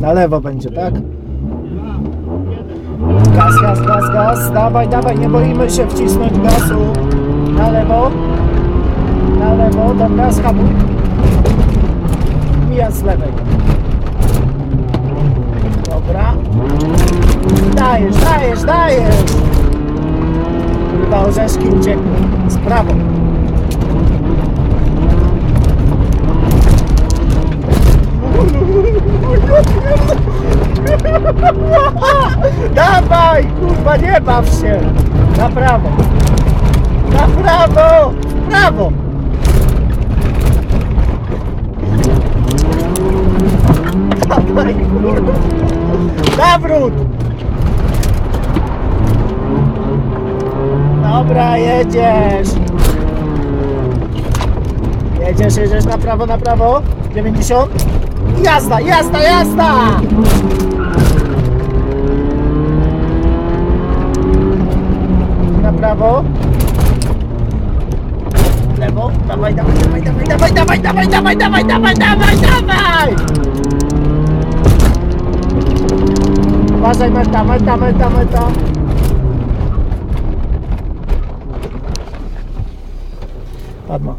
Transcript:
Na lewo będzie, tak? Gaz, gaz, gaz, gaz. Dawaj, dawaj, nie boimy się wcisnąć gazu. Na lewo. Na lewo, dobra, skamuj. I ja z lewej. Dobra. Dajesz, dajesz, dajesz. Chyba orzeszki uciekły. Z prawą. Dawaj, kurwa, nie baw się. Na prawo. Na prawo. W prawo. Dawaj, kurwa. Nawrót. Dobra, jedziesz. Jedziesz, jedziesz na prawo, na prawo. 90. Jazda, jazda, jazda! Na prawo. Lewo. Dawaj, dawaj, dawaj, dawaj, dawaj, dawaj, dawaj, dawaj, dawaj, dawaj, dawaj, dawaj! Uważaj, meta, meta, meta, meta. Padma.